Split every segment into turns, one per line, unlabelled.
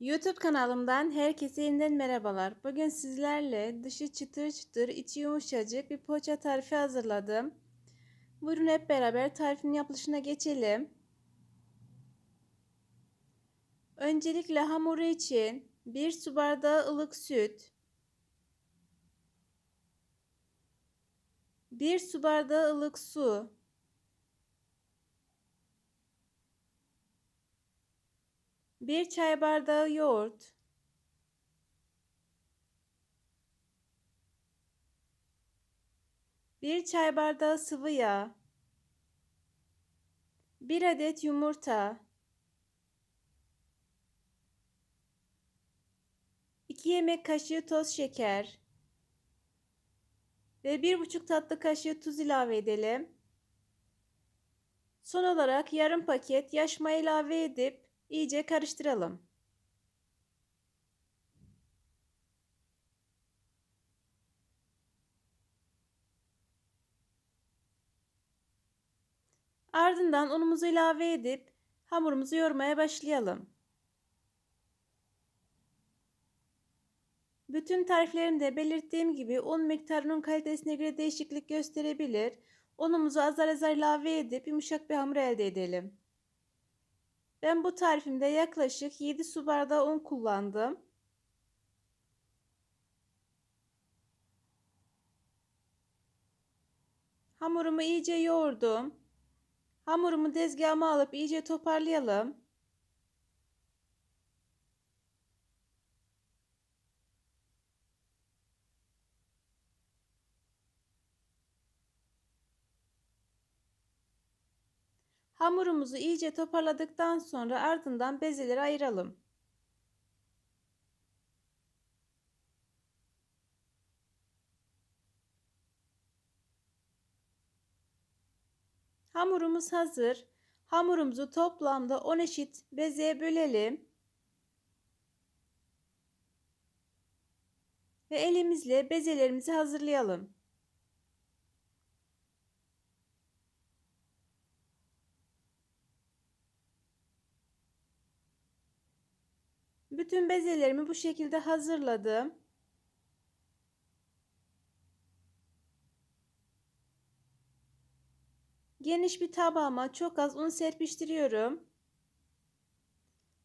YouTube kanalımdan herkese yeniden merhabalar. Bugün sizlerle dışı çıtır çıtır, içi yumuşacık bir poğaça tarifi hazırladım. Buyurun hep beraber tarifin yapılışına geçelim. Öncelikle hamuru için 1 su bardağı ılık süt, 1 su bardağı ılık su, 1 çay bardağı yoğurt, bir çay bardağı sıvı yağ, bir adet yumurta, 2 yemek kaşığı toz şeker. Ve 1,5 tatlı kaşığı tuz ilave edelim. Son olarak yarım paket yaş ilave edip iyice karıştıralım. Ardından unumuzu ilave edip hamurumuzu yoğurmaya başlayalım. Bütün tariflerimde belirttiğim gibi un miktarının kalitesine göre değişiklik gösterebilir. Unumuzu azar azar ilave edip yumuşak bir hamur elde edelim. Ben bu tarifimde yaklaşık 7 su bardağı un kullandım. Hamurumu iyice yoğurdum. Hamurumu tezgahıma alıp iyice toparlayalım. Hamurumuzu iyice toparladıktan sonra ardından bezeleri ayıralım. Hamurumuz hazır. Hamurumuzu toplamda 10 eşit bezeye bölelim. Ve elimizle bezelerimizi hazırlayalım. Bütün bezelerimi bu şekilde hazırladım. Geniş bir tabağıma çok az un serpiştiriyorum.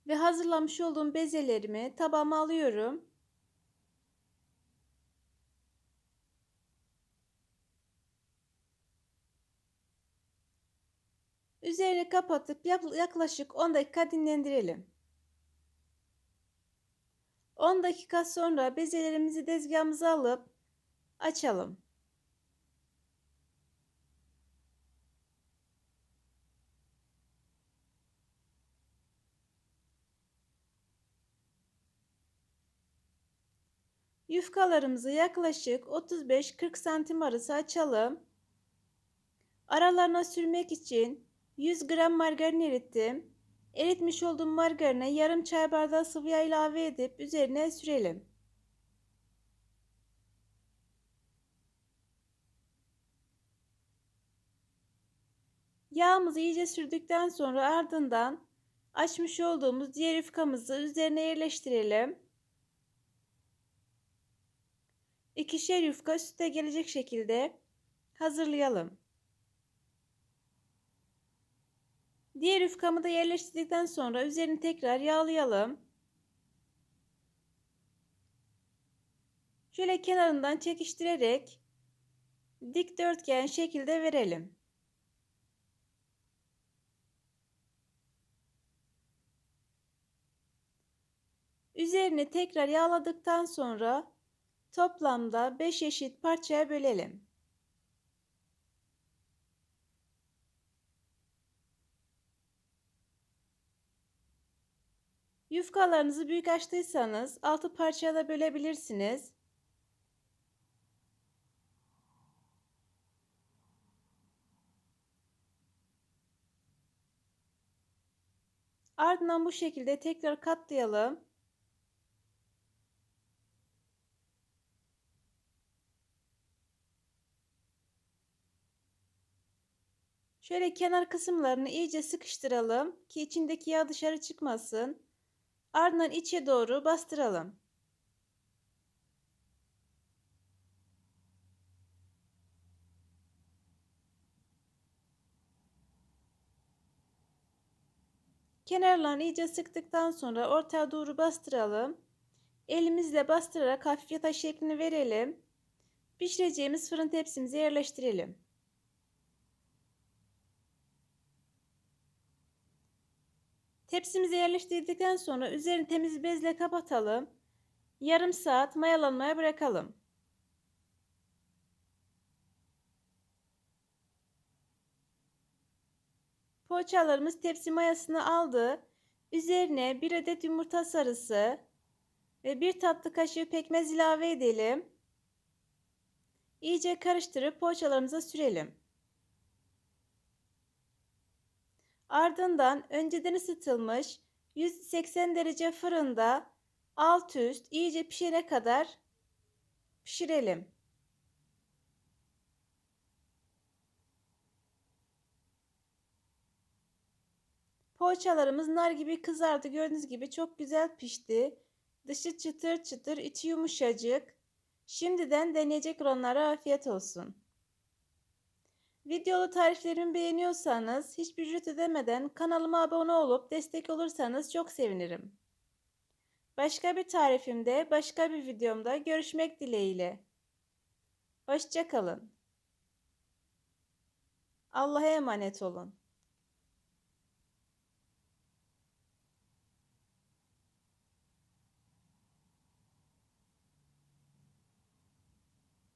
Ve hazırlamış olduğum bezelerimi tabağıma alıyorum. Üzerini kapatıp yaklaşık 10 dakika dinlendirelim. 10 dakika sonra bezelerimizi tezgahımıza alıp açalım. Yufkalarımızı yaklaşık 35-40 santim arası açalım. Aralarına sürmek için 100 gram margarin erittim. Eritmiş olduğum margarine yarım çay bardağı sıvı yağ ilave edip üzerine sürelim. Yağımızı iyice sürdükten sonra ardından açmış olduğumuz diğer yufkamızı üzerine yerleştirelim. İkişer yufka üste gelecek şekilde hazırlayalım. Diğer yufkamı da yerleştirdikten sonra üzerini tekrar yağlayalım. Şöyle kenarından çekiştirerek dikdörtgen şekilde verelim. Üzerini tekrar yağladıktan sonra toplamda 5 eşit parçaya bölelim. Yufkalarınızı büyük açtıysanız altı parçaya da bölebilirsiniz. Ardından bu şekilde tekrar katlayalım. Şöyle kenar kısımlarını iyice sıkıştıralım ki içindeki yağ dışarı çıkmasın. Ardından içe doğru bastıralım. Kenarlarını iyice sıktıktan sonra ortaya doğru bastıralım. Elimizle bastırarak hafif yatay şeklini verelim. Pişireceğimiz fırın tepsimize yerleştirelim. Tepsimize yerleştirdikten sonra üzerini temiz bezle kapatalım. Yarım saat mayalanmaya bırakalım. Poğaçalarımız tepsi mayasını aldı. Üzerine bir adet yumurta sarısı ve bir tatlı kaşığı pekmez ilave edelim. İyice karıştırıp poğaçalarımıza sürelim. Ardından önceden ısıtılmış 180 derece fırında alt üst iyice pişene kadar pişirelim. Poğaçalarımız nar gibi kızardı. Gördüğünüz gibi çok güzel pişti. Dışı çıtır çıtır, içi yumuşacık. Şimdiden deneyecek olanlara afiyet olsun. Videolu tariflerimi beğeniyorsanız hiçbir ücret ödemeden kanalıma abone olup destek olursanız çok sevinirim. Başka bir tarifimde, başka bir videomda görüşmek dileğiyle. Hoşçakalın. Allah'a emanet olun.